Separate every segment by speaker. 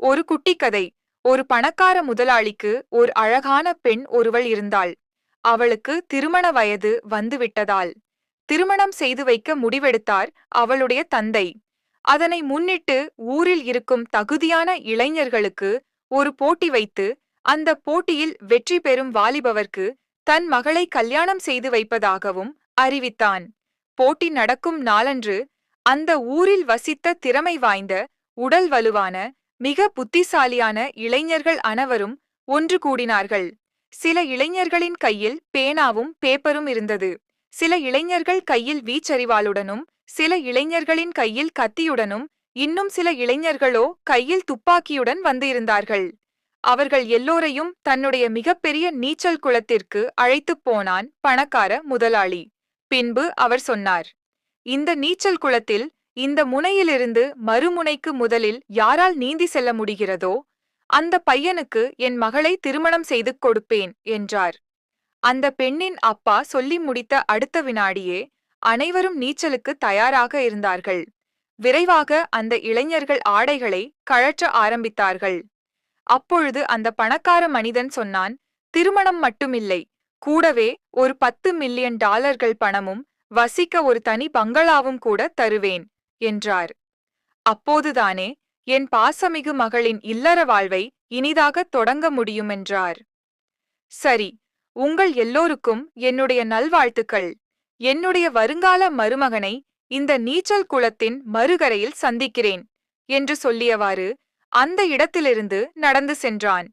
Speaker 1: ஒரு குட்டி கதை ஒரு பணக்கார முதலாளிக்கு ஒரு அழகான பெண் ஒருவள் இருந்தாள். அவளுக்கு திருமண வயது வந்துவிட்டதால். திருமணம் செய்து வைக்க முடிவெடுத்தார் அவளுடைய தந்தை. அதனை முன்னிட்டு ஊரில் இருக்கும் தகுதியான இளைஞர்களுக்கு ஒரு போட்டி வைத்து அந்த போட்டியில் வெற்றி பெறும் வாலிபவர்க்கு தன் மகளை கல்யாணம் செய்து வைப்பதாகவும் அறிவித்தான். போட்டி நடக்கும் நாளன்று அந்த ஊரில் வசித்த திறமை வாய்ந்த உடல் வலுவான மிக புத்திசாலியான இளைஞர்கள் அனைவரும் ஒன்று கூடினார்கள். சில இளைஞர்களின் கையில் பேனாவும் பேப்பரும் இருந்தது. சில இளைஞர்கள் கையில் வீச்சரிவாளுடனும் சில இளைஞர்களின் கையில் கத்தியுடனும் இன்னும் சில இளைஞர்களோ கையில் துப்பாக்கியுடன் வந்து இருந்தார்கள் அவர்கள் எல்லோரையும் தன்னுடைய மிகப்பெரிய நீச்சல் குளத்திற்கு அழைத்துப் போனான் பணக்கார முதலாளி. பின்பு அவர் சொன்னார் இந்த நீச்சல் குளத்தில் இந்த முனையிலிருந்து மறுமுனைக்கு முதலில் யாரால் நீந்தி செல்ல முடிகிறதோ அந்த பையனுக்கு என் மகளை திருமணம் செய்து கொடுப்பேன் என்றார். அந்த பெண்ணின் அப்பா சொல்லி முடித்த அடுத்த வினாடியே அனைவரும் நீச்சலுக்கு தயாராக இருந்தார்கள். விரைவாக அந்த இளைஞர்கள் ஆடைகளை கழற்ற ஆரம்பித்தார்கள். அப்பொழுது அந்த பணக்கார மனிதன் சொன்னான் திருமணம் மட்டுமில்லை கூடவே ஒரு பத்து மில்லியன் டாலர்கள் பணமும் வசிக்க ஒரு தனி பங்களாவும் கூட தருவேன். என்றார். அப்போதுதானே என் பாசமிகு மகளின் இல்லற வாழ்வை இனிதாகத் தொடங்க முடியும் என்றார் சரி உங்கள் எல்லோருக்கும் என்னுடைய நல்வாழ்த்துக்கள். என்னுடைய வருங்கால மருமகனை இந்த நீச்சல் குளத்தின் மறுகரையில் சந்திக்கிறேன் என்று சொல்லியவாறு அந்த இடத்திலிருந்து நடந்து சென்றான்.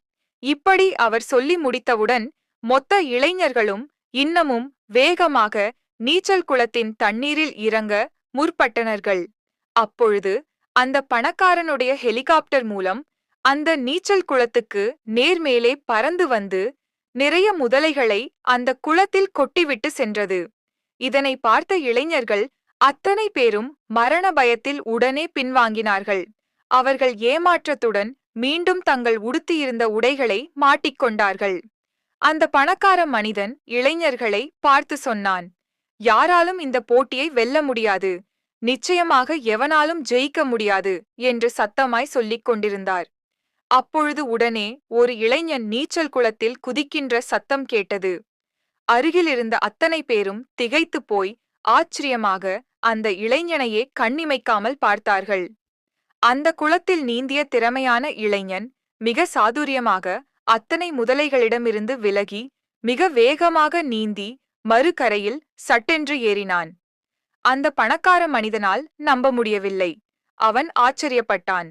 Speaker 1: இப்படி அவர் சொல்லி முடித்தவுடன் மொத்த இளைஞர்களும் இன்னமும் வேகமாக நீச்சல் குளத்தின் தண்ணீரில் இறங்க முற்பட்டனர்கள். அப்பொழுது அந்த பணக்காரனுடைய ஹெலிகாப்டர் மூலம் அந்த நீச்சல் குளத்துக்கு நேர்மேலே பறந்து வந்து நிறைய முதலைகளை அந்த குளத்தில் கொட்டிவிட்டு சென்றது. இதனை பார்த்த இளைஞர்கள் அத்தனை பேரும் மரண பயத்தில் உடனே பின்வாங்கினார்கள். அவர்கள் ஏமாற்றத்துடன் மீண்டும் தங்கள் உடுத்தியிருந்த உடைகளை மாட்டிக்கொண்டார்கள் அந்த பணக்கார மனிதன் இளைஞர்களை பார்த்து சொன்னான் யாராலும் இந்த போட்டியை வெல்ல முடியாது. நிச்சயமாக எவனாலும் ஜெயிக்க முடியாது என்று சத்தமாய் சொல்லிக் கொண்டிருந்தார். அப்பொழுது உடனே ஒரு இளைஞன் நீச்சல் குளத்தில் குதிக்கின்ற சத்தம் கேட்டது. அருகிலிருந்த அத்தனை பேரும் திகைத்துப் போய் ஆச்சரியமாக அந்த இளைஞனையே கண்ணிமைக்காமல் பார்த்தார்கள். அந்த குளத்தில் நீந்திய திறமையான இளைஞன் மிக சாதுரியமாக அத்தனை முதலைகளிடமிருந்து விலகி மிக வேகமாக நீந்தி மறுகரையில் சட்டென்று ஏறினான். அந்த பணக்கார மனிதனால் நம்ப முடியவில்லை. அவன் ஆச்சரியப்பட்டான்.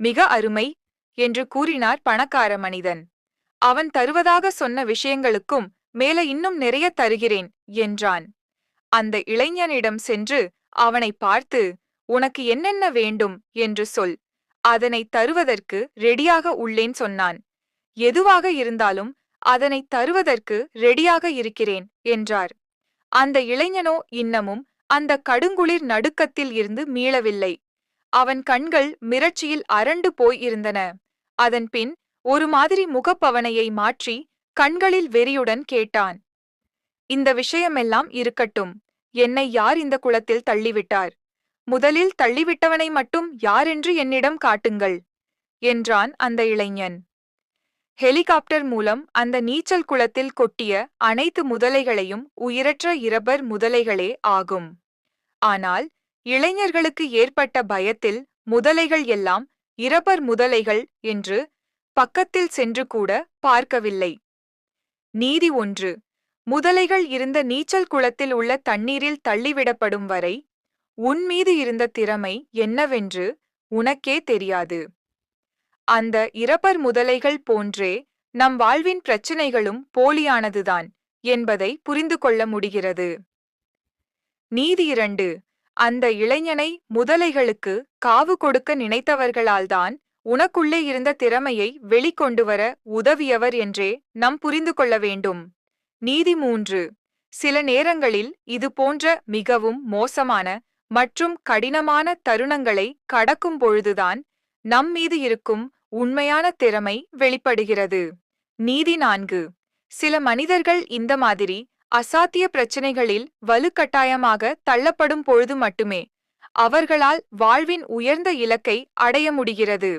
Speaker 1: மிக அருமை என்று கூறினார் பணக்கார மனிதன். அவன் தருவதாக சொன்ன விஷயங்களுக்கும் மேல இன்னும் நிறைய தருகிறேன் என்றான். அந்த இளைஞனிடம் சென்று அவனை பார்த்து உனக்கு என்னென்ன வேண்டும்? என்று சொல். அதனை தருவதற்கு ரெடியாக உள்ளேன் சொன்னான். எதுவாக இருந்தாலும் அதனை தருவதற்கு ரெடியாக இருக்கிறேன் என்றார். அந்த இளைஞனோ இன்னமும் அந்த கடுங்குளிர் நடுக்கத்தில் இருந்து மீளவில்லை. அவன் கண்கள் மிரட்சியில் அரண்டு போய் இருந்தன. அதன் பின் ஒரு மாதிரி முகப்பவனையை மாற்றி கண்களில் வெறியுடன் கேட்டான். இந்த விஷயமெல்லாம் இருக்கட்டும். என்னை யார் இந்த குளத்தில் தள்ளிவிட்டார்? முதலில் தள்ளிவிட்டவனை மட்டும் யாரென்று என்னிடம் காட்டுங்கள் என்றான் அந்த இளைஞன். ஹெலிகாப்டர் மூலம் அந்த நீச்சல் குளத்தில் கொட்டிய அனைத்து முதலைகளையும் உயிரற்ற இரபர் முதலைகளே ஆகும். ஆனால் இளைஞர்களுக்கு ஏற்பட்ட பயத்தில் முதலைகள் எல்லாம் இரபர் முதலைகள் என்று பக்கத்தில் சென்று கூட பார்க்கவில்லை. நீதி ஒன்று. முதலைகள் இருந்த நீச்சல் குளத்தில் உள்ள தண்ணீரில் தள்ளிவிடப்படும் வரை உன்மீது இருந்த திறமை என்னவென்று உனக்கே தெரியாது. அந்த இரப்பர் முதலைகள் போன்றே நம் வாழ்வின் பிரச்சினைகளும் போலியானதுதான் என்பதை புரிந்து கொள்ள முடிகிறது. நீதி இரண்டு அந்த இளைஞனை முதலைகளுக்கு காவு கொடுக்க நினைத்தவர்களால்தான் உனக்குள்ளே இருந்த திறமையை வெளிக்கொண்டு வர உதவியவர் என்றே நம் புரிந்து கொள்ள வேண்டும். நீதி மூன்று சில நேரங்களில் இது போன்ற மிகவும் மோசமான மற்றும் கடினமான தருணங்களை கடக்கும் பொழுதுதான் நம் மீது இருக்கும் உண்மையான திறமை வெளிப்படுகிறது. நீதி நான்கு. சில மனிதர்கள் இந்த மாதிரி அசாத்திய பிரச்சினைகளில் வலுக்கட்டாயமாக தள்ளப்படும் பொழுது மட்டுமே அவர்களால் வாழ்வின் உயர்ந்த இலக்கை அடைய முடிகிறது.